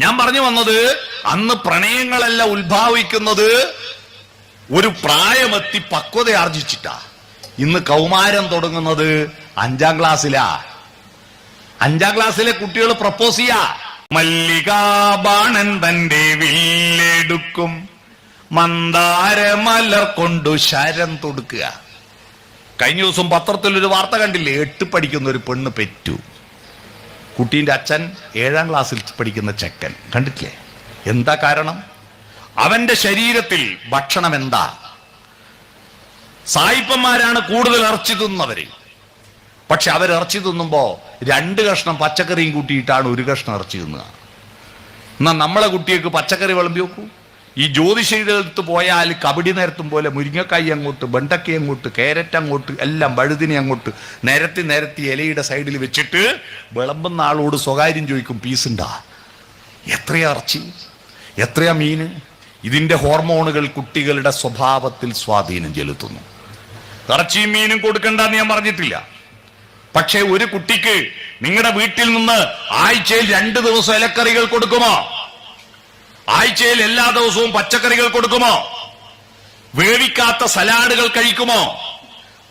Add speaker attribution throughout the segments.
Speaker 1: ഞാൻ പറഞ്ഞു വന്നത് അന്ന് പ്രണയങ്ങളല്ല ഉത്ഭാവിക്കുന്നത് ഒരു പ്രായമെത്തി പക്വത ആർജിച്ചിട്ടാ. ഇന്ന് കൗമാരം തുടങ്ങുന്നത് അഞ്ചാം ക്ലാസ്സിലാ. അഞ്ചാം ക്ലാസ്സിലെ കുട്ടികൾ പ്രപ്പോസ് ചെയ്യാ. മല്ലികാബാണൻ തന്റെ വില്ലെടുക്കും മന്ദാരമലർ കൊണ്ടു ശരം തൊടുക്കുക. കഴിഞ്ഞ ദിവസം പത്രത്തിൽ ഒരു വാർത്ത കണ്ടില്ലേ? എട്ട് പഠിക്കുന്ന ഒരു പെണ്ണ് പെറ്റു. കുട്ടീന്റെ അച്ഛൻ ഏഴാം ക്ലാസ്സിൽ പഠിക്കുന്ന ചെക്കൻ. കണ്ടിട്ടില്ലേ? എന്താ കാരണം? അവന്റെ ശരീരത്തിൽ ഭക്ഷണം എന്താ? സായിപ്പന്മാരാണ് കൂടുതൽ ഇറച്ചി തിന്നവര് പക്ഷെ അവർ ഇറച്ചി തിന്നുമ്പോൾ രണ്ട് കഷ്ണം പച്ചക്കറിയും കൂട്ടിയിട്ടാണ് ഒരു കഷ്ണം ഇറച്ചി തിന്നുക എന്നാൽ നമ്മളെ കുട്ടികൾക്ക് പച്ചക്കറി വിളമ്പി വെക്കൂ? ഈ ജ്യോതിഷയുടെ അടുത്ത് പോയാൽ കബഡി നേരത്തും പോലെ മുരിങ്ങക്കായി അങ്ങോട്ട് ബണ്ടക്കായി അങ്ങോട്ട് കാരറ്റ് അങ്ങോട്ട് എല്ലാം വഴുതിനെ അങ്ങോട്ട് നേരത്തി നേരത്തി ഇലയുടെ സൈഡിൽ വെച്ചിട്ട് വിളമ്പുന്ന ആളോട് സ്വകാര്യം ചോദിക്കും പീസുണ്ടാ? എത്രയാ ഇറച്ചി? എത്രയാ മീന് ഇതിന്റെ ഹോർമോണുകൾ കുട്ടികളുടെ സ്വഭാവത്തിൽ സ്വാധീനം ചെലുത്തുന്നു. ഇറച്ചിയും മീനും കൊടുക്കണ്ടെന്ന് ഞാൻ പറഞ്ഞിട്ടില്ല. പക്ഷേ ഒരു കുട്ടിക്ക് നിങ്ങളുടെ വീട്ടിൽ നിന്ന് ആഴ്ചയിൽ രണ്ട് ദിവസം ഇലക്കറികൾ കൊടുക്കുമോ? ആഴ്ചയിൽ എല്ലാ ദിവസവും പച്ചക്കറികൾ കൊടുക്കുമോ? വേവിക്കാത്ത സലാഡുകൾ കഴിക്കുമോ?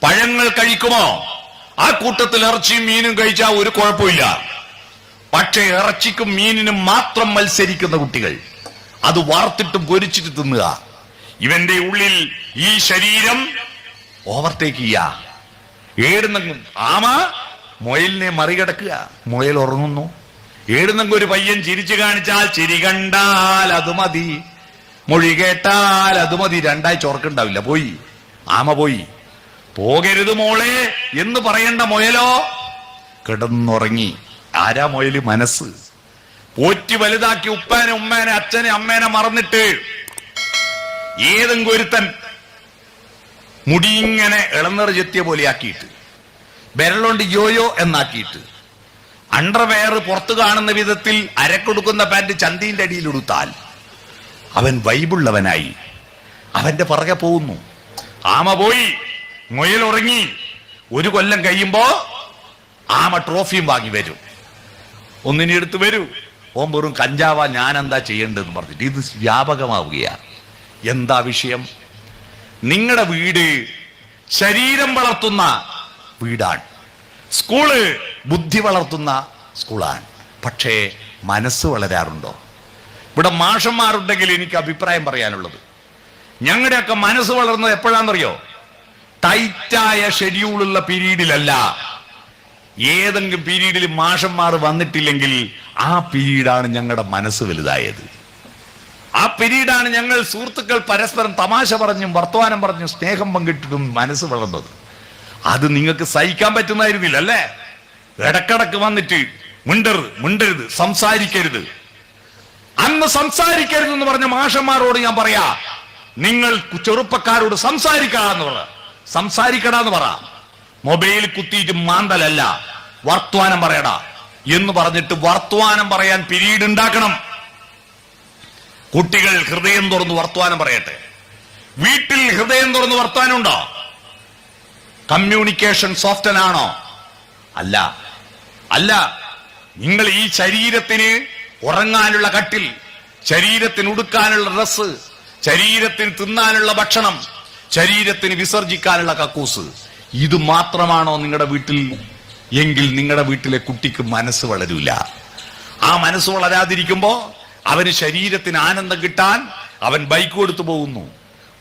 Speaker 1: പഴങ്ങൾ കഴിക്കുമോ? ആ കൂട്ടത്തിൽ ഇറച്ചിയും മീനും കഴിച്ചാൽ ഒരു കുഴപ്പമില്ല. പക്ഷേ ഇറച്ചിക്കും മീനിനും മാത്രം മത്സരിക്കുന്ന കുട്ടികൾ അത് വാർത്തിട്ടും പൊരിച്ചിട്ട് തിന്നുക. ഇവന്റെ ഉള്ളിൽ ഈ ശരീരം ഓവർടേക്ക് ചെയ്യുക ഏടുന്നെങ്കിലും ആമ മുയലിനെ മറികടക്കുക. മുയൽ ഉറങ്ങുന്നു. ഏടുന്നെങ്കിൽ ഒരു പയ്യൻ ചിരിച്ചു കാണിച്ചാൽ ചിരി കണ്ടാൽ അത് മതി. മൊഴി കേട്ടാൽ അത് മതി. രണ്ടായി ചോർക്കുണ്ടാവില്ല പോയി. ആമ പോയി. പോകരുത് മോളെ എന്ന് പറയേണ്ട മുയലോ? കിടന്നുറങ്ങി. ആരാ മുയൽ മനസ്സ്? പോറ്റി വലുതാക്കി ഉപ്പാനെ ഉമ്മേനെ അച്ഛനെ അമ്മേനെ മറന്നിട്ട് ഏതെങ്കിലും ഒരുത്തൻ മുടിയിങ്ങനെ ഇളനിറ ചെത്തിയ പോലെ ആക്കിയിട്ട് വിരലുകൊണ്ട് യോയോ എന്നാക്കിയിട്ട് അണ്ടർവെയർ പുറത്തു കാണുന്ന വിധത്തിൽ അരക്കൊടുക്കുന്ന പാന്റ് ചന്തീന്റെ അടിയിൽ ഉടുത്താൽ അവൻ വൈബുള്ളവനായി. അവന്റെ പുറകെ പോകുന്നു. ആമ പോയി. മുയൽ ഉറങ്ങി. ഒരു കൊല്ലം കഴിയുമ്പോ ആമ ട്രോഫിയും വാങ്ങി വരും. ഒന്നിനെ എടുത്ത് വരൂ. ഓൻ വെറും കഞ്ചാവ ഞാൻ എന്താ ചെയ്യേണ്ടതെന്ന് പറഞ്ഞിട്ട്. ഇത് വ്യാപകമാവുകയാണ്. എന്താ വിഷയം? നിങ്ങളുടെ വീട് ശരീരം വളർത്തുന്ന വീടാണ്. സ്കൂൾ ബുദ്ധി വളർത്തുന്ന സ്കൂളാണ്. പക്ഷേ മനസ്സ് വളരാറുണ്ടോ? ഇവിടെ മാഷന്മാരുണ്ടെങ്കിൽ എനിക്ക് അഭിപ്രായം പറയാനുള്ളത്. ഞങ്ങളുടെയൊക്കെ മനസ്സ് വളർന്നത് എപ്പോഴാണെന്നറിയോ? ടൈറ്റായ ഷെഡ്യൂളുള്ള പീരീഡിലല്ല. ഏതെങ്കിലും പീരീഡിൽ മാഷന്മാർ വന്നിട്ടില്ലെങ്കിൽ ആ പീരീഡാണ് ഞങ്ങളുടെ മനസ്സ് വലുതായത്. ആ പിരീഡാണ് ഞങ്ങൾ സുഹൃത്തുക്കൾ പരസ്പരം തമാശ പറഞ്ഞും വർത്തമാനം പറഞ്ഞും സ്നേഹം പങ്കിട്ടിട്ടും മനസ്സ് വളർന്നത്. അത് നിങ്ങൾക്ക് സഹിക്കാൻ പറ്റുന്നതായിരുന്നില്ല അല്ലേ ഇടക്കിടക്ക് വന്നിട്ട് മിണ്ടരുത് മിണ്ടരുത് സംസാരിക്കരുത്. അന്ന് സംസാരിക്കരുത് എന്ന് പറഞ്ഞ മാഷന്മാരോട് ഞാൻ പറയാ നിങ്ങൾ ചെറുപ്പക്കാരോട് സംസാരിക്കാന്ന് പറ. സംസാരിക്കടാന്ന് പറ. മൊബൈൽ കുത്തിയിട്ട് മാന്തലല്ല വർത്തമാനം പറയടാ. എന്ന് പറഞ്ഞിട്ട് വർത്തമാനം പറയാൻ പിരീഡ് ഉണ്ടാക്കണം. കുട്ടികൾ ഹൃദയം തുറന്ന് വർത്തമാനം പറയട്ടെ. വീട്ടിൽ ഹൃദയം തുറന്ന് വർത്തമാനം ഉണ്ടോ? കമ്മ്യൂണിക്കേഷൻ സോഫ്റ്റനാണോ അല്ല. അല്ല നിങ്ങൾ ഈ ശരീരത്തിന് ഉറങ്ങാനുള്ള കട്ടിൽ ശരീരത്തിന് ഉടുക്കാനുള്ള ഡ്രസ് ശരീരത്തിന് തിന്നാനുള്ള ഭക്ഷണം ശരീരത്തിന് വിസർജിക്കാനുള്ള കക്കൂസ് ഇത് മാത്രമാണോ നിങ്ങളുടെ വീട്ടിൽ? എങ്കിൽ നിങ്ങളുടെ വീട്ടിലെ കുട്ടിക്ക് മനസ്സ് വളരൂല. ആ മനസ്സ് വളരാതിരിക്കുമ്പോ അവന് ശരീരത്തിന് ആനന്ദം കിട്ടാൻ അവൻ ബൈക്ക് കൊടുത്തു പോകുന്നു.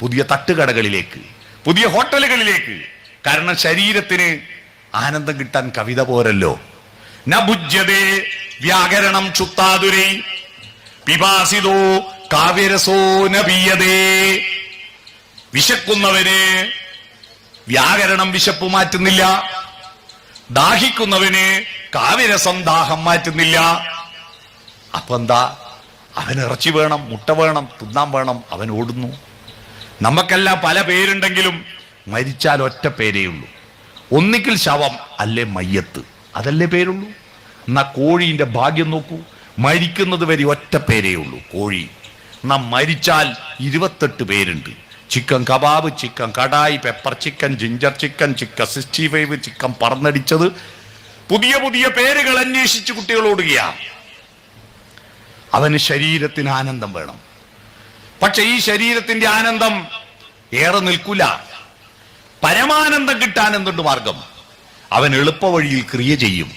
Speaker 1: പുതിയ തട്ടുകടകളിലേക്ക് പുതിയ ഹോട്ടലുകളിലേക്ക്. കാരണം ശരീരത്തിന് ആനന്ദം കിട്ടാൻ കവിത പോരല്ലോ. വ്യാകരണം ചുത്താതുരി. പിപാസിതോ കാവ്യരസോ നബീയതേ വിശക്കുന്നവന് വ്യാകരണം വിശപ്പ് മാറ്റുന്നില്ല. ദാഹിക്കുന്നവന് കാവ്യരസം ദാഹം മാറ്റുന്നില്ല. അപ്പൊ എന്താ? അവന് ഇറച്ചി വേണം മുട്ട വേണം തിന്നാൻ വേണം അവൻ ഓടുന്നു. നമുക്കെല്ലാം പല പേരുണ്ടെങ്കിലും മരിച്ചാൽ ഒറ്റ പേരേ ഉള്ളൂ. ഒന്നിക്കിൽ ശവം അല്ലെ മയ്യത്ത്. അതല്ലേ പേരുള്ളൂ? എന്നാ കോഴിന്റെ ഭാഗ്യം നോക്കൂ. മരിക്കുന്നത് വരെ ഒറ്റ പേരേ ഉള്ളൂ കോഴി. നാം മരിച്ചാൽ ഇരുപത്തെട്ട് പേരുണ്ട്. Chicken kebab chicken kadai pepper chicken ginger chicken chicken sixty five chicken പറന്നടിച്ചത്. പുതിയ പുതിയ പേരുകൾ അന്വേഷിച്ച് കുട്ടികൾ ഓടുകയാണ് അവന് ശരീരത്തിന് ആനന്ദം വേണം. പക്ഷെ ഈ ശരീരത്തിന്റെ ആനന്ദം ഏറെ നിൽക്കൂല. പരമാനന്ദം കിട്ടാൻ എന്തുണ്ട് മാർഗം? അവൻ എളുപ്പവഴിയിൽ ക്രിയ ചെയ്യും.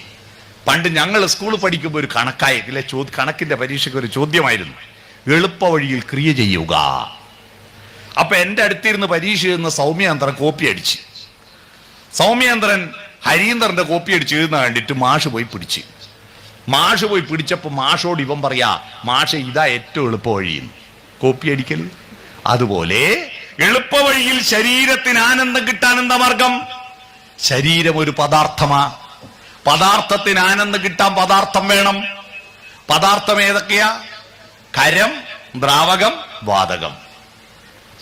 Speaker 1: പണ്ട് ഞങ്ങൾ സ്കൂളിൽ പഠിക്കുമ്പോൾ ഒരു കണക്കായ ഇല്ലേ ചോ കണക്കിന്റെ പരീക്ഷയ്ക്ക് ഒരു ചോദ്യമായിരുന്നു. എളുപ്പവഴിയിൽ ക്രിയ ചെയ്യുക. അപ്പൊ എന്റെ അടുത്തിരുന്ന് പരീക്ഷ എഴുതുന്ന സൗമ്യാന്തരൻ കോപ്പി അടിച്ച്. സൗമ്യാന്തരൻ ഹരീന്ദ്രന്റെ കോപ്പി അടിച്ച് എഴുതുന്ന കണ്ടിട്ട് മാഷ് പോയി പിടിച്ച്. മാഷ് പോയി പിടിച്ചപ്പോൾ മാഷോട് ഇവൻ പറയാ മാഷ ഇതാ ഏറ്റവും എളുപ്പ കോപ്പി അടിക്കൽ അതുപോലെ എളുപ്പവഴിയിൽ ശരീരത്തിന് ആനന്ദം കിട്ടാൻ എന്താ മാർഗം? ശരീരം ഒരു പദാർത്ഥമാ. പദാർത്ഥത്തിന് ആനന്ദം കിട്ടാൻ പദാർത്ഥം വേണം. പദാർത്ഥം ഏതൊക്കെയാ? കരം ദ്രാവകം വാതകം.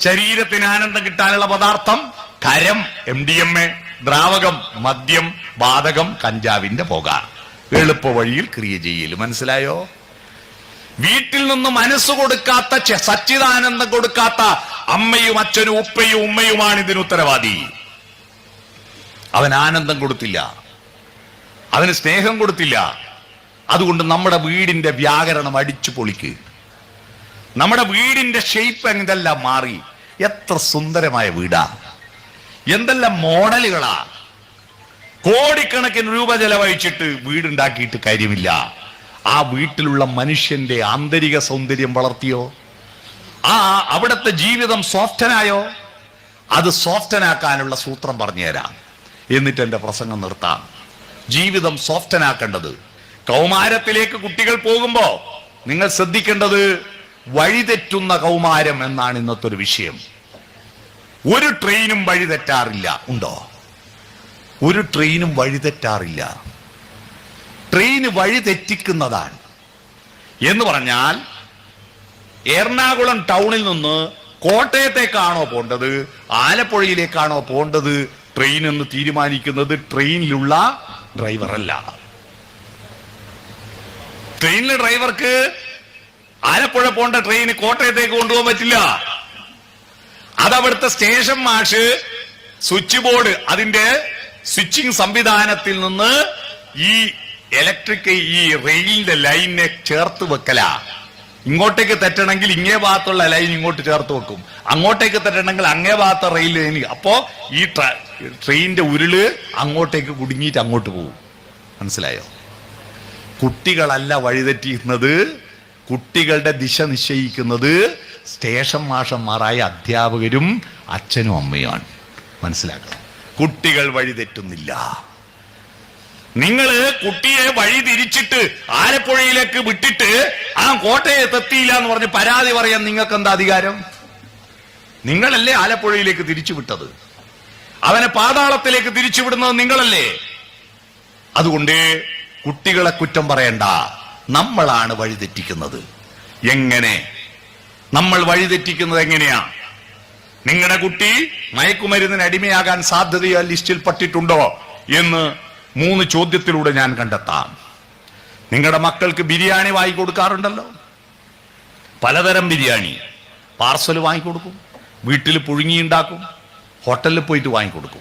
Speaker 1: ശരീരത്തിന് ആനന്ദം കിട്ടാനുള്ള പദാർത്ഥം കരം എം ഡി എം എ ദ്രാവകം മദ്യം വാതകം കഞ്ചാവിന്റെ പുക. എളുപ്പ വഴിയിൽ ക്രിയ ചെയ്യൽ മനസ്സിലായോ? വീട്ടിൽ നിന്ന് മനസ്സ് കൊടുക്കാത്ത സച്ചിദാനന്ദം കൊടുക്കാത്ത അമ്മയും അച്ഛനും ഉപ്പയും ഉമ്മയുമാണ് ഇതിന് ഉത്തരവാദി. അവൻ ആനന്ദം കൊടുത്തില്ല. അവന് സ്നേഹം കൊടുത്തില്ല. അതുകൊണ്ട് നമ്മുടെ വീടിന്റെ വ്യാകരണം അടിച്ചു പൊളിക്ക്. നമ്മുടെ വീടിന്റെ ഷെയ്പ്പ് ഇതെല്ലാം മാറി. എത്ര സുന്ദരമായ വീടാ. എന്തെല്ലാം മോഡലുകളാ. കോടിക്കണക്കിന് രൂപ ചെലവഴിച്ചിട്ട് വീടുണ്ടാക്കിയിട്ട് കാര്യമില്ല. ആ വീട്ടിലുള്ള മനുഷ്യന്റെ ആന്തരിക സൗന്ദര്യം വളർത്തിയോ? ആ അവിടുത്തെ ജീവിതം സോഫ്റ്റനായോ അത് സോഫ്റ്റനാക്കാനുള്ള സൂത്രം പറഞ്ഞുതരാം. എന്നിട്ട് എന്റെ പ്രസംഗം നിർത്താം. ജീവിതം സോഫ്റ്റനാക്കേണ്ടത്. കൗമാരത്തിലേക്ക് കുട്ടികൾ പോകുമ്പോൾ നിങ്ങൾ ശ്രദ്ധിക്കേണ്ടത് വഴിതെറ്റുന്ന കൗമാരം എന്നാണ് ഇന്നത്തെ ഒരു വിഷയം. ഒരു ട്രെയിനും വഴിതെറ്റാറില്ല. ഉണ്ടോ? ഒരു ട്രെയിനും വഴിതെറ്റാറില്ല. ട്രെയിന് വഴിതെറ്റിക്കുന്നതാണ്. എന്ന് പറഞ്ഞാൽ എറണാകുളം ടൗണിൽ നിന്ന് കോട്ടയത്തേക്കാണോ പോണ്ടത്? ആലപ്പുഴയിലേക്കാണോ പോണ്ടത്? ട്രെയിൻ എന്ന് തീരുമാനിക്കുന്നത് ട്രെയിനിലുള്ള ഡ്രൈവറല്ല ട്രെയിനിലെ ഡ്രൈവർക്ക് ആലപ്പുഴ പോണ്ട ട്രെയിൻ കോട്ടയത്തേക്ക് കൊണ്ടുപോകാൻ പറ്റില്ല. അതവിടുത്തെ സ്റ്റേഷൻ മാഷ് സ്വിച്ച് ബോർഡ് അതിന്റെ സ്വിച്ചിങ് സംവിധാനത്തിൽ നിന്ന് ഈ ഇലക്ട്രിക് ഈ റെയിലിന്റെ ലൈനിനെ ചേർത്ത് വെക്കല. ഇങ്ങോട്ടേക്ക് തെറ്റണമെങ്കിൽ ഇങ്ങേ ഭാഗത്തുള്ള ലൈൻ ഇങ്ങോട്ട് ചേർത്ത് വെക്കും. അങ്ങോട്ടേക്ക് തെറ്റണമെങ്കിൽ അങ്ങേ ഭാഗത്തെ റെയിൽ ലൈൻ അപ്പോ ഈ ട്ര- ട്രെയിനിന്റെ ഉരുൾ അങ്ങോട്ടേക്ക് കുടുങ്ങിയിട്ട് അങ്ങോട്ട് പോകും. മനസ്സിലായോ? കുട്ടികളല്ല വഴിതെറ്റിക്കുന്നത് കുട്ടികളുടെ ദിശ നിശ്ചയിക്കുന്നത് സ്റ്റേഷൻ മാഷന്മാരായ അധ്യാപകരും അച്ഛനും അമ്മയുമാണ്. മനസ്സിലാക്കണം. കുട്ടികൾ വഴിതെറ്റുന്നില്ല. നിങ്ങൾ കുട്ടിയെ വഴി തിരിച്ചിട്ട് ആലപ്പുഴയിലേക്ക് വിട്ടിട്ട് ആ കോട്ടയെ എത്തിയില്ല എന്ന് പറഞ്ഞ് പരാതി പറയാൻ നിങ്ങൾക്ക് എന്താ അധികാരം? നിങ്ങളല്ലേ ആലപ്പുഴയിലേക്ക് തിരിച്ചു വിട്ടത്? അവനെ പാതാളത്തിലേക്ക് തിരിച്ചുവിടുന്നത് നിങ്ങളല്ലേ? അതുകൊണ്ട് കുട്ടികളെ കുറ്റം പറയണ്ട. നമ്മളാണ് വഴിതെറ്റിക്കുന്നത് എങ്ങനെ? നമ്മൾ വഴിതെറ്റിക്കുന്നത് എങ്ങനെയാ? നിങ്ങളുടെ കുട്ടി മയക്കുമരുന്നിന് അടിമയാകാൻ സാധ്യതയോ ലിസ്റ്റിൽ പെട്ടിട്ടുണ്ടോ എന്ന് മൂന്ന് ചോദ്യത്തിലൂടെ ഞാൻ കണ്ടെത്താം. നിങ്ങളുടെ മക്കൾക്ക് ബിരിയാണി വാങ്ങി കൊടുക്കാറുണ്ടല്ലോ? പലതരം ബിരിയാണി. പാർസൽ വാങ്ങിക്കൊടുക്കും വീട്ടിൽ പുഴുങ്ങിയുണ്ടാക്കും ഹോട്ടലിൽ പോയിട്ട് വാങ്ങിക്കൊടുക്കും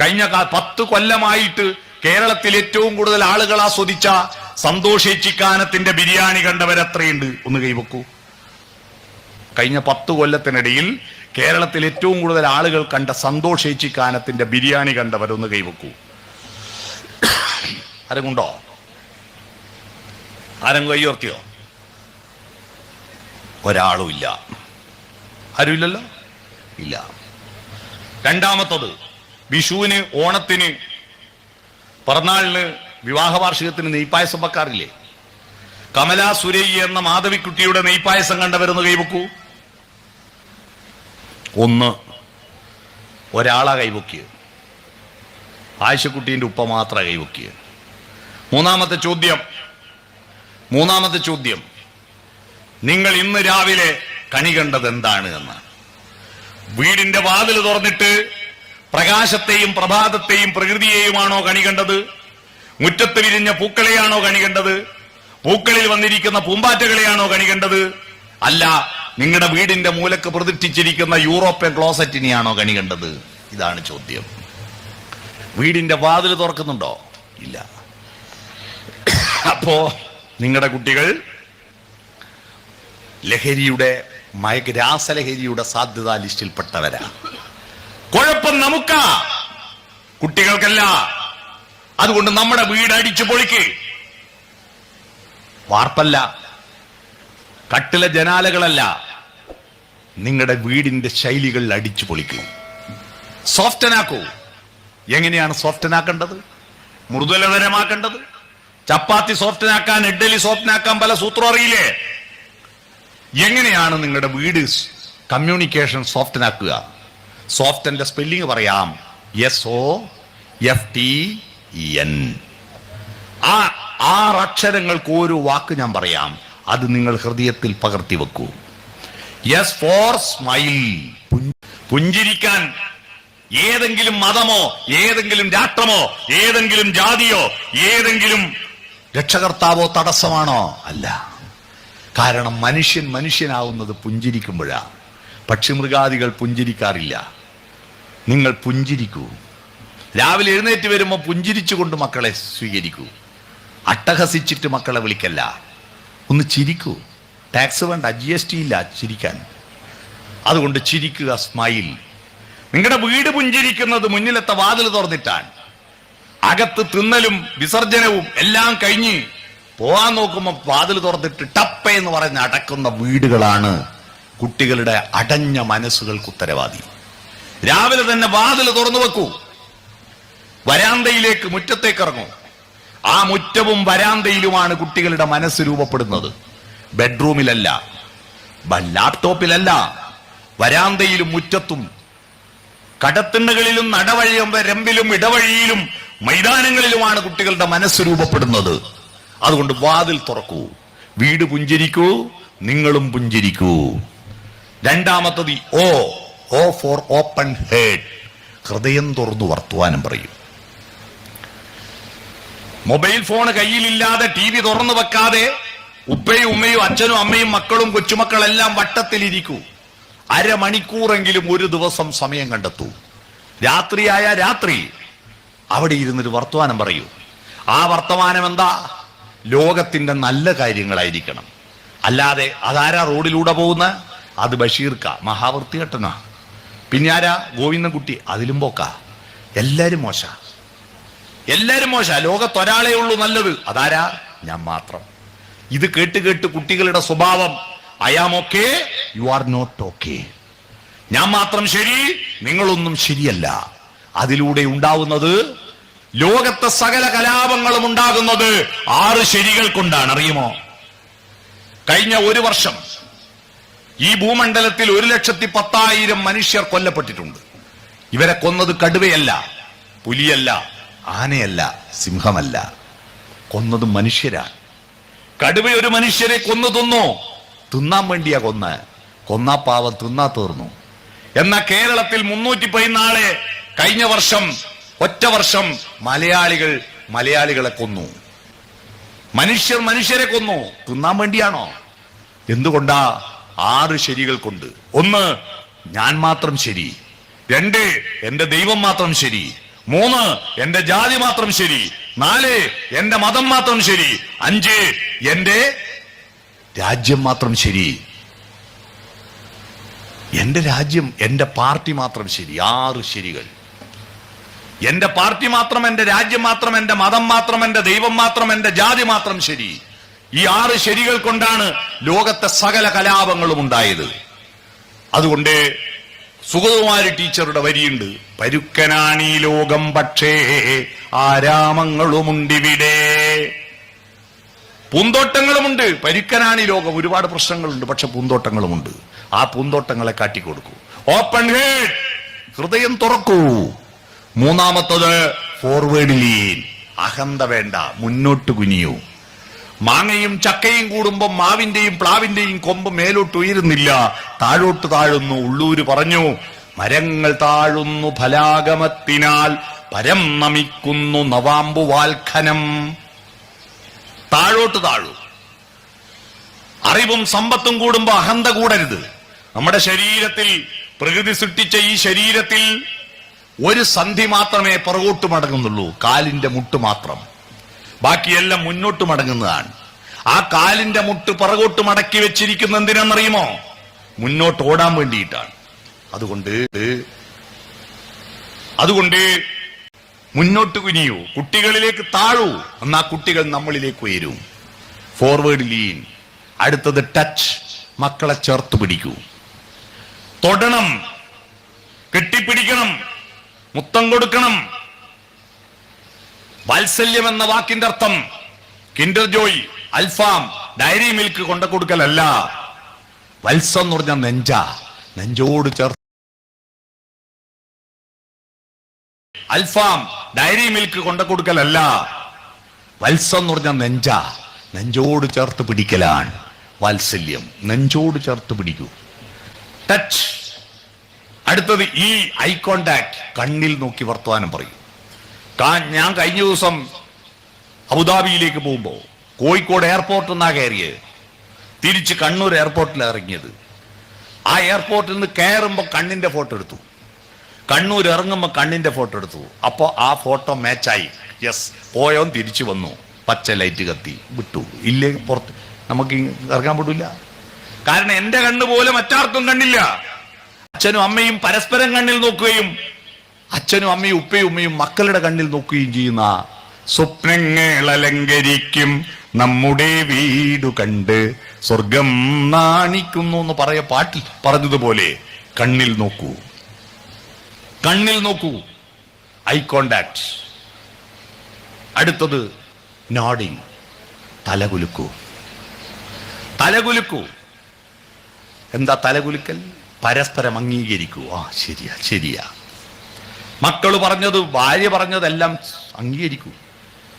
Speaker 1: കഴിഞ്ഞ പത്ത് കൊല്ലമായിട്ട് കേരളത്തിൽ ഏറ്റവും കൂടുതൽ ആളുകൾ ആസ്വദിച്ച സന്തോഷിച്ചിക്കാനത്തിന്റെ ബിരിയാണി കണ്ടവരത്രയുണ്ട് ഒന്ന് കൈവക്കൂ. കഴിഞ്ഞ പത്ത് കൊല്ലത്തിനിടയിൽ കേരളത്തിൽ ഏറ്റവും കൂടുതൽ ആളുകൾ കണ്ട സന്തോഷിച്ചിക്കാനത്തിന്റെ ബിരിയാണി കണ്ടവരൊന്ന് കൈവക്കൂ. ആരെങ്കുണ്ടോ ആരും കൈയോർത്തിയോ ഒരാളും ഇല്ല. ആരുമില്ലല്ലോ? ഇല്ല. രണ്ടാമത്തത് വിഷുവിന് ഓണത്തിന് പിറന്നാളിന് വിവാഹ വാർഷികത്തിന് നെയ്പായസം വെക്കാറില്ലേ? കമലാ സുരയ്യ എന്ന മാധവിക്കുട്ടിയുടെ നെയ്പായസം കണ്ടവരുന്ന് കൈവക്കൂ ഒന്ന് ഒരാളാ കൈവക്കിയത് ആയിശക്കുട്ടീന്റെ ഉപ്പ മാത്രമാണ് കൈവക്കിയത് മൂന്നാമത്തെ ചോദ്യം. മൂന്നാമത്തെ ചോദ്യം. നിങ്ങൾ ഇന്ന് രാവിലെ കണി കണ്ടത് എന്താണ് എന്നാണ് വീടിന്റെ വാതിൽ തുറന്നിട്ട് പ്രകാശത്തെയും പ്രഭാതത്തെയും പ്രകൃതിയെയുമാണോ കണി കണ്ടത്? മുറ്റത്ത് വിരിഞ്ഞ പൂക്കളെയാണോ കണി കണ്ടത്? പൂക്കളിൽ വന്നിരിക്കുന്ന പൂമ്പാറ്റകളെയാണോ കണി കണ്ടത്? അല്ല നിങ്ങളുടെ വീടിന്റെ മൂലക്ക് പ്രതിഷ്ഠിച്ചിരിക്കുന്ന യൂറോപ്യൻ ക്ലോസറ്റിനെയാണോ കണി കണ്ടത്? ഇതാണ് ചോദ്യം. വീടിന്റെ വാതിൽ തുറക്കുന്നുണ്ടോ? ഇല്ല. അപ്പോ നിങ്ങളുടെ കുട്ടികൾ ലഹരിയുടെ മയക്ക് രാസലഹരിയുടെ സാധ്യതാ ലിസ്റ്റിൽപ്പെട്ടവരാ. കുഴപ്പം നമുക്ക. കുട്ടികൾക്കല്ല. അതുകൊണ്ട് നമ്മുടെ വീട് അടിച്ചു പൊളിക്ക്. വാർപ്പല്ല. കട്ടിലെ ജനാലകളല്ല. നിങ്ങളുടെ വീടിന്റെ ശൈലികൾ അടിച്ചു പൊളിക്കൂ. സോഫ്റ്റനാക്കൂ. എങ്ങനെയാണ് സോഫ്റ്റനാക്കേണ്ടത്? മൃദുലതരമാക്കേണ്ടത്? ചപ്പാത്തി സോഫ്റ്റനാക്കാൻ ഇഡ്ഡലി സോഫ്റ്റനാക്കാൻ പല സൂത്രം അറിയില്ലേ? എങ്ങനെയാണ് നിങ്ങളുടെ വീട് കമ്മ്യൂണിക്കേഷൻ സോഫ്റ്റനാക്കുക? സോഫ്റ്റന്റെ സ്പെല്ലിംഗ് പറയാം. S O F T N ആ ആറ് അക്ഷരങ്ങൾക്ക് ഒരു വാക്ക് ഞാൻ പറയാം. അത് നിങ്ങൾ ഹൃദയത്തിൽ പകർത്തി വെക്കൂ. എസ് ഫോർ സ്മൈൽ പുഞ്ചിരിക്കാൻ ഏതെങ്കിലും മതമോ ഏതെങ്കിലും രാഷ്ട്രമോ ഏതെങ്കിലും ജാതിയോ ഏതെങ്കിലും രക്ഷകർത്താവോ തടസ്സമാണോ? അല്ല. കാരണം മനുഷ്യൻ മനുഷ്യനാവുന്നത് പുഞ്ചിരിക്കുമ്പോഴാ. പക്ഷിമൃഗാദികൾ പുഞ്ചിരിക്കാറില്ല. നിങ്ങൾ പുഞ്ചിരിക്കൂ. രാവിലെ എഴുന്നേറ്റ് വരുമ്പോൾ പുഞ്ചിരിച്ചുകൊണ്ട് മക്കളെ സ്വീകരിക്കൂ. അട്ടഹസിച്ചിട്ട് മക്കളെ വിളിക്കല്ല. ഒന്ന് ചിരിക്കൂ. ടാക്സ് വേണ്ട ജി എസ് ടി ഇല്ല ചിരിക്കാൻ. അതുകൊണ്ട് ചിരിക്കുക സ്മൈൽ നിങ്ങളുടെ വീട് പുഞ്ചിരിക്കുന്നത് മുന്നിലത്തെ വാതിൽ തുറന്നിട്ടാണ്. അകത്ത് തിന്നലും വിസർജനവും എല്ലാം കഴിഞ്ഞ് പോവാൻ നോക്കുമ്പോൾ വാതിൽ തുറന്നിട്ട് ടപ്പ എന്ന് പറഞ്ഞ് അടക്കുന്ന വീടുകളാണ് കുട്ടികളുടെ അടഞ്ഞ മനസ്സുകൾക്ക് ഉത്തരവാദി. രാവിലെ തന്നെ വാതിൽ തുറന്നു വെക്കൂ. വരാന്തയിലേക്ക് മുറ്റത്തേക്ക് ഇറങ്ങൂ. ആ മുറ്റവും വരാന്തയിലുമാണ് കുട്ടികളുടെ മനസ്സ് രൂപപ്പെടുന്നത്. ബെഡ്റൂമിലല്ല ലാപ്ടോപ്പിലല്ല വരാന്തയിലും മുറ്റത്തും കടത്തിണ്ണകളിലും നടവഴിയും രമ്പിലും ഇടവഴിയിലും മൈതാനങ്ങളിലുമാണ് കുട്ടികളുടെ മനസ്സ് രൂപപ്പെടുന്നത്. അതുകൊണ്ട് വാതിൽ തുറക്കൂ. വീട് പുഞ്ചിരിക്കൂ നിങ്ങളും പുഞ്ചിരിക്കൂ. രണ്ടാമത്തത് O O for open heart. ഹൃദയം തുറന്നു വർത്തുവാനും പറയും. മൊബൈൽ ഫോൺ കയ്യിലില്ലാതെ ടി വി തുറന്നു വെക്കാതെ ഉപ്പയും ഉമ്മയും അച്ഛനും അമ്മയും മക്കളും കൊച്ചുമക്കളെല്ലാം വട്ടത്തിലിരിക്കൂ. അരമണിക്കൂറെങ്കിലും ഒരു ദിവസം സമയം കണ്ടെത്തൂ. രാത്രിയായ രാത്രി അവിടെ ഇരുന്നൊരു വർത്തമാനം പറയൂ. ആ വർത്തമാനം എന്താ? ലോകത്തിന്റെ നല്ല കാര്യങ്ങളായിരിക്കണം. അല്ലാതെ അതാരാ റോഡിലൂടെ പോകുന്ന? അത് ബഷീർക്ക മഹാവൃത്തികെട്ടനാ. പിന്നെ ആരാ ഗോവിന്ദൻകുട്ടി അതിലും പോക്ക. എല്ലാരും മോശ. എല്ലാരും മോശ. ലോകത്തൊരാളേ ഉള്ളൂ നല്ലത്. അതാരാ? ഞാൻ മാത്രം. ഇത് കേട്ട് കേട്ട് കുട്ടികളുടെ സ്വഭാവം I am okay you are not okay ഞാൻ മാത്രം ശരി നിങ്ങളൊന്നും ശരിയല്ല. അതിലൂടെ ഉണ്ടാവുന്നത് ലോകത്തെ സകല കലാപങ്ങളും ഉണ്ടാകുന്നത് ആറ് ശരികൾ കൊണ്ടാണ്. അറിയുമോ? കഴിഞ്ഞ ഒരു വർഷം ഈ ഭൂമണ്ഡലത്തിൽ ഒരു ലക്ഷത്തി പത്തായിരം മനുഷ്യർ കൊല്ലപ്പെട്ടിട്ടുണ്ട്. ഇവരെ കൊന്നത് കടുവയല്ല പുലിയല്ല ആനയല്ല സിംഹമല്ല. കൊന്നത് മനുഷ്യരാണ്. കടുവ ഒരു മനുഷ്യരെ കൊന്നു തിന്നു. തിന്നാൻ വേണ്ടിയാ കൊന്ന്. കൊന്നാ പാവം തിന്നാ തീർന്നു. എന്നാ കേരളത്തിൽ മുന്നൂറ്റി പതിനാല് കഴിഞ്ഞ വർഷം ഒറ്റ വർഷം മലയാളികൾ മലയാളികളെ കൊന്നു. മനുഷ്യർ മനുഷ്യരെ കൊന്നു. തിന്നാൻ വേണ്ടിയാണോ? എന്തുകൊണ്ടാ ആറ് ശരികൾ കൊണ്ട്? ഒന്ന് ഞാൻ മാത്രം ശരി. രണ്ട് എന്റെ ദൈവം മാത്രം ശരി. മൂന്ന് എന്റെ ജാതി മാത്രം ശരി. നാല് എന്റെ മതം മാത്രം ശരി. അഞ്ച് എന്റെ രാജ്യം മാത്രം ശരി. എന്റെ രാജ്യം എന്റെ പാർട്ടി മാത്രം ശരി. ആറ് ശരികൾ. എന്റെ പാർട്ടി മാത്രം എന്റെ രാജ്യം മാത്രം എന്റെ മതം മാത്രം എന്റെ ദൈവം മാത്രം എന്റെ ജാതി മാത്രം ശരി. ഈ ആറ് ശരികൾ കൊണ്ടാണ് ലോകത്തെ സകല കലാപങ്ങളും ഉണ്ടായത്. അതുകൊണ്ട് സുഗതകുമാരി ടീച്ചറുടെ വരിയുണ്ട്. പരുക്കനാണീ ലോകം പക്ഷേ ആരാമങ്ങളുമുണ്ടിവിടെ. പൂന്തോട്ടങ്ങളുമുണ്ട്. പരുക്കനാണി ലോകം. ഒരുപാട് പ്രശ്നങ്ങളുണ്ട് പക്ഷെ പൂന്തോട്ടങ്ങളുമുണ്ട്. ആ പൂന്തോട്ടങ്ങളെ കാട്ടിക്കൊടുക്കൂ. ഓപ്പൺ ഹേഡ് ഹൃദയം തുറക്കൂ. മൂന്നാമത്തത് ഫോർവേഡ് ലീൻ അഹന്ത വേണ്ട മുന്നോട്ട് കുനിയൂ. മാങ്ങയും ചക്കയും കൂടുമ്പോൾ മാവിന്റെയും പ്ലാവിന്റെയും കൊമ്പ് മേലോട്ട് ഉയരുന്നില്ല താഴോട്ട് താഴുന്നു ഉള്ളൂര് പറഞ്ഞു മരങ്ങൾ താഴുന്നു ഫലാഗമത്തിനാൽ പരം നമിക്കുന്നു നവാമ്പു വാൽഖനം. താഴോട്ട് താഴൂ. അറിവും സമ്പത്തും കൂടുമ്പോ അഹന്ത കൂടരുത്. നമ്മുടെ ശരീരത്തിൽ പ്രകൃതി സൃഷ്ടിച്ച ഈ ശരീരത്തിൽ ഒരു സന്ധി മാത്രമേ പുറകോട്ട് മടങ്ങുന്നുള്ളൂ കാലിന്റെ മുട്ട് മാത്രം. ബാക്കിയെല്ലാം മുന്നോട്ട് മടങ്ങുന്നതാണ്. ആ കാലിന്റെ മുട്ട് പുറകോട്ട് മടക്കി വെച്ചിരിക്കുന്ന എന്തിനാണെന്നറിയുമോ? മുന്നോട്ട് ഓടാൻ വേണ്ടിയിട്ടാണ്. അതുകൊണ്ട് അതുകൊണ്ട് മുന്നോട്ട് കുനിയൂ കുട്ടികളിലേക്ക് താഴൂ എന്നാ കുട്ടികൾ നമ്മളിലേക്ക് ഉയരും. ഫോർവേഡ് ലീൻ അടുത്തത് ടച്ച് മക്കളെ ചേർത്ത് പിടിക്കൂ. തൊടണം കെട്ടിപ്പിടിക്കണം. മുത്തം കൊടുക്കണം. വാത്സല്യം എന്ന വാക്കിന്റെ അർത്ഥം കിൻഡർ ജോയ് അൽഫാം ഡയറി മിൽക്ക് കൊണ്ട കൊടുക്കലല്ല. വത്സം എന്ന് പറഞ്ഞ നെഞ്ച നെഞ്ചോട് ചേർത്ത് അൽഫാം ഡയറി മിൽക്ക് കൊണ്ട കൊടുക്കലല്ല. വത്സം എന്ന് പറഞ്ഞ നെഞ്ച നെഞ്ചോട് ചേർത്ത് പിടിക്കലാണ്. വാത്സല്യം നെഞ്ചോട് ചേർത്ത് പിടിക്കൂ. ടച്ച് അടുത്തത് ഈ ഐ കോണ്ടാക്ട് കണ്ണിൽ നോക്കി വർത്തമാനം പറയും. ഞാൻ കഴിഞ്ഞ ദിവസം അബുദാബിയിലേക്ക് പോകുമ്പോൾ കോഴിക്കോട് എയർപോർട്ടിൽ നിന്നാ കയറിയത് തിരിച്ച് കണ്ണൂർ എയർപോർട്ടിൽ ഇറങ്ങിയത്. ആ എയർപോർട്ടിൽ നിന്ന് കയറുമ്പോൾ കണ്ണിന്റെ ഫോട്ടോ എടുത്തു. കണ്ണൂർ ഇറങ്ങുമ്പോൾ കണ്ണിന്റെ ഫോട്ടോ എടുത്തു. അപ്പോൾ ആ ഫോട്ടോ മാച്ചായി യെസ് പോയോ തിരിച്ചു വന്നു. പച്ച ലൈറ്റ് കത്തി. വിട്ടു. ഇല്ലേ? പുറത്ത്. നമുക്ക് ഇറങ്ങാൻ പറ്റില്ല കാരണം എന്റെ കണ്ണ് പോലെ മറ്റാർക്കും കണ്ടില്ല അച്ഛനും അമ്മയും പരസ്പരം കണ്ണിൽ നോക്കുകയും അച്ഛനും അമ്മയും ഉപ്പയും ഉമ്മയും മക്കളുടെ കണ്ണിൽ നോക്കുകയും ചെയ്യുന്ന സ്വപ്നങ്ങൾ അലങ്കരിക്കും നമ്മുടെ വീട് കണ്ട് സ്വർഗം നാണിക്കുന്നു എന്ന് പറയ പാട്ടിൽ പറഞ്ഞതുപോലെ കണ്ണിൽ നോക്കൂ. കണ്ണിൽ നോക്കൂ. ഐ കോണ്ടാക്ട് അടുത്തത് നോഡിങ് തലകുലുക്കൂ. തലകുലുക്കൂ. എന്താ തലകുലുക്കൽ? പരസ്പരം അംഗീകരിക്കൂ. ആ ശരിയാ ശരിയാ. മക്കൾ പറഞ്ഞത് ഭാര്യ പറഞ്ഞതെല്ലാം അംഗീകരിക്കൂ.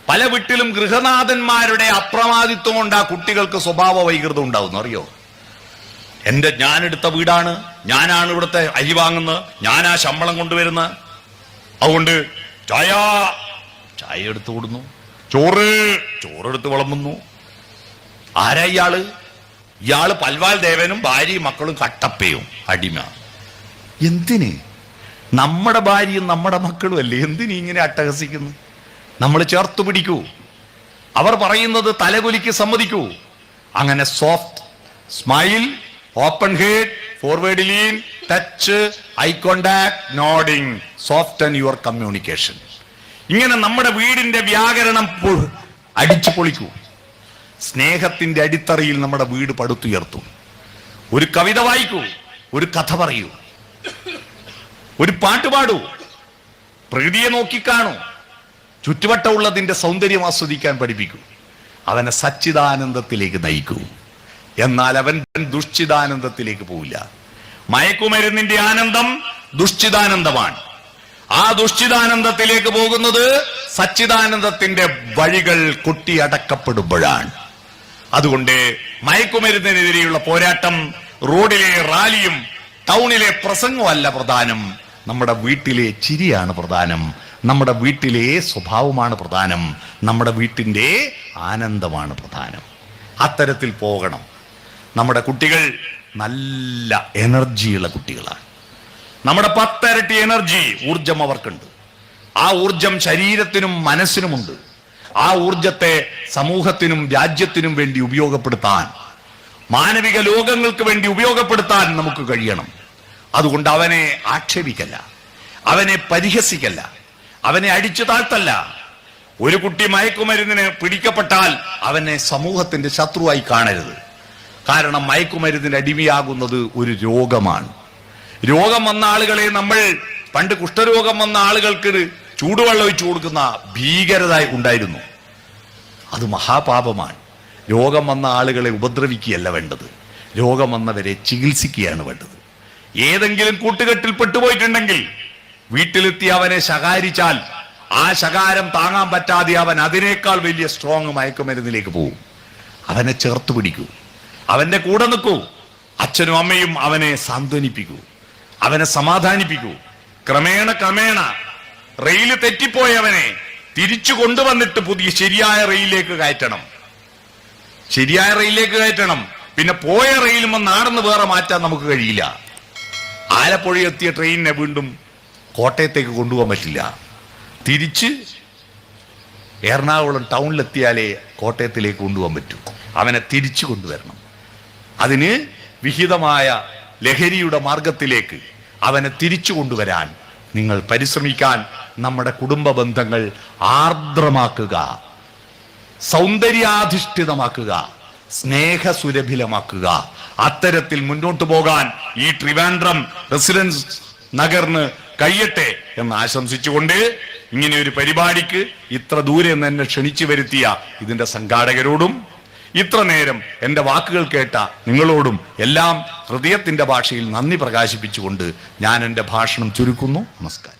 Speaker 1: പല വീട്ടിലും ഗൃഹനാഥന്മാരുടെ അപ്രമാദിത്വം കൊണ്ട് ആ കുട്ടികൾക്ക് സ്വഭാവ വൈകൃതം ഉണ്ടാവുന്നു അറിയോ? എന്റെ ഞാനെടുത്ത വീടാണ് ഞാനാണ് ഇവിടുത്തെ അരി വാങ്ങുന്നത് ഞാനാ ശമ്പളം കൊണ്ടുവരുന്ന അതുകൊണ്ട് ചായ ചായ എടുത്തു കൊടുന്നു ചോറ് ചോറെടുത്ത് വിളമ്പുന്നു. ആരാ ഇയാൾ? ഇയാൾ പൽവാൽ ദേവനും ഭാര്യയും മക്കളും കട്ടപ്പയും അടിമ. എന്തിന്? നമ്മുടെ ഭാര്യയും നമ്മുടെ മക്കളും അല്ലേ? എന്തിന് ഇങ്ങനെ അട്ടഹസിക്കുന്നു? നമ്മൾ ചേർത്ത് പിടിക്കൂ. അവർ പറയുന്നത് തലകുലിക്ക് സമ്മതിക്കൂ. അങ്ങനെ soft smile open heart forward lean touch eye contact nodding soft and your communication ഇങ്ങനെ നമ്മുടെ വീടിന്റെ വ്യാകരണം അടിച്ചു പൊളിക്കൂ. സ്നേഹത്തിന്റെ അടിത്തറയിൽ നമ്മുടെ വീട് പടുത്തുയർത്തും. ഒരു കവിത വായിക്കൂ ഒരു കഥ പറയൂ ഒരു പാട്ട് പാടൂ പ്രകൃതിയെ നോക്കിക്കാണൂ ചുറ്റുവട്ടമുള്ളതിന്റെ സൗന്ദര്യം ആസ്വദിക്കാൻ പഠിപ്പിക്കൂ അവനെ സച്ചിദാനന്ദത്തിലേക്ക് നയിക്കൂ. എന്നാൽ അവൻ ദുഷ്ചിദാനന്ദത്തിലേക്ക് പോവില്ല. മയക്കുമരുന്നിന്റെ ആനന്ദം ദുഷ്ചിദാനന്ദമാണ്. ആ ദുഷ്ചിദാനന്ദത്തിലേക്ക് പോകുന്നത് സച്ചിദാനന്ദത്തിന്റെ വഴികൾ കൊട്ടിയടക്കപ്പെടുമ്പോഴാണ്. അതുകൊണ്ട് മയക്കുമരുന്നിനെതിരെയുള്ള പോരാട്ടം റോഡിലെ റാലിയും ടൗണിലെ പ്രസംഗവും അല്ല പ്രധാനം. നമ്മുടെ വീട്ടിലെ ചിരിയാണ് പ്രധാനം. നമ്മുടെ വീട്ടിലെ സ്വഭാവമാണ് പ്രധാനം. നമ്മുടെ വീട്ടിന്റെ ആനന്ദമാണ് പ്രധാനം. അത്തരത്തിൽ പോകണം. നമ്മുടെ കുട്ടികൾ നല്ല എനർജിയുള്ള കുട്ടികളാണ്. നമ്മുടെ പത്തരട്ടി എനർജി ഊർജം അവർക്കുണ്ട്. ആ ഊർജം ശരീരത്തിനും മനസ്സിനുമുണ്ട്. ആ ഊർജത്തെ സമൂഹത്തിനും രാജ്യത്തിനും വേണ്ടി ഉപയോഗപ്പെടുത്താൻ മാനവിക ലോകങ്ങൾക്ക് വേണ്ടി ഉപയോഗപ്പെടുത്താൻ നമുക്ക് കഴിയണം. അതുകൊണ്ട് അവനെ ആക്ഷേപിക്കല്ല അവനെ പരിഹസിക്കല്ല അവനെ അടിച്ചു താഴ്ത്തല്ല. ഒരു കുട്ടി മയക്കുമരുന്നിന് പിടിക്കപ്പെട്ടാൽ അവനെ സമൂഹത്തിന്റെ ശത്രുവായി കാണരുത്. കാരണം മയക്കുമരുന്നിന് അടിമയാകുന്നത് ഒരു രോഗമാണ്. രോഗം വന്ന ആളുകളെ നമ്മൾ പണ്ട് കുഷ്ഠരോഗം വന്ന ആളുകൾക്ക് ചൂടുവെള്ളം ഒഴിച്ചു കൊടുക്കുന്ന ഭീകരത ഉണ്ടായിരുന്നു. അത് മഹാപാപമാണ്. രോഗം വന്ന ആളുകളെ ഉപദ്രവിക്കുകയല്ല വേണ്ടത്. രോഗം വന്നവരെ ചികിത്സിക്കുകയാണ് വേണ്ടത്. ഏതെങ്കിലും കൂട്ടുകെട്ടിൽ പെട്ടുപോയിട്ടുണ്ടെങ്കിൽ വീട്ടിലെത്തി അവനെ ശകാരിച്ചാൽ ആ ശകാരം താങ്ങാൻ പറ്റാതെ അവൻ അതിനേക്കാൾ വലിയ സ്ട്രോങ് മയക്കുമരുന്നിലേക്ക് പോകും അവനെ ചേർത്ത് പിടിക്കൂ. അവന്റെ കൂടെ നിൽക്കൂ. അച്ഛനും അമ്മയും അവനെ സാന്ത്വനിപ്പിക്കൂ. അവനെ സമാധാനിപ്പിക്കൂ. ക്രമേണ ക്രമേണ റെയിൽ തെറ്റിപ്പോയവനെ തിരിച്ചു കൊണ്ടുവന്നിട്ട് പുതിയ ശരിയായ റെയിലേക്ക് കയറ്റണം. ശരിയായ റെയിലേക്ക് കയറ്റണം. പിന്നെ പോയ റെയിലും നാടെന്ന് വേറെ മാറ്റാൻ നമുക്ക് കഴിയില്ല. ആലപ്പുഴ എത്തിയ ട്രെയിനിനെ വീണ്ടും കോട്ടയത്തേക്ക് കൊണ്ടുപോകാൻ പറ്റില്ല. തിരിച്ച് എറണാകുളം ടൗണിലെത്തിയാലേ കോട്ടയത്തിലേക്ക് കൊണ്ടുപോകാൻ പറ്റൂ. അവനെ തിരിച്ചു കൊണ്ടുവരണം. അതിന് വിഹിതമായ ലഹരിയുടെ മാർഗത്തിലേക്ക് അവനെ തിരിച്ചു കൊണ്ടുവരാൻ നിങ്ങൾ പരിശ്രമിക്കാൻ നമ്മുടെ കുടുംബ ബന്ധങ്ങൾ ആർദ്രമാക്കുക സൗന്ദര്യാധിഷ്ഠിതമാക്കുക സ്നേഹസുരഭിലമാക്കുക. അത്തരത്തിൽ മുന്നോട്ട് പോകാൻ ഈ ട്രിവാൻഡ്രം റെസിഡൻസ് നഗറിന് കഴിയട്ടെ എന്ന് ആശംസിച്ചുകൊണ്ട് ഇങ്ങനെ ഒരു പരിപാടിക്ക് ഇത്ര ദൂരെ നിന്ന് എന്നെ ക്ഷണിച്ചു വരുത്തിയ ഇതിന്റെ സംഘാടകരോടും ഇത്ര നേരം എന്റെ വാക്കുകൾ കേട്ട നിങ്ങളോടും എല്ലാം ഹൃദയത്തിന്റെ ഭാഷയിൽ നന്ദി പ്രകാശിപ്പിച്ചുകൊണ്ട് ഞാൻ എന്റെ ഭാഷണം ചുരുക്കുന്നു. നമസ്കാരം.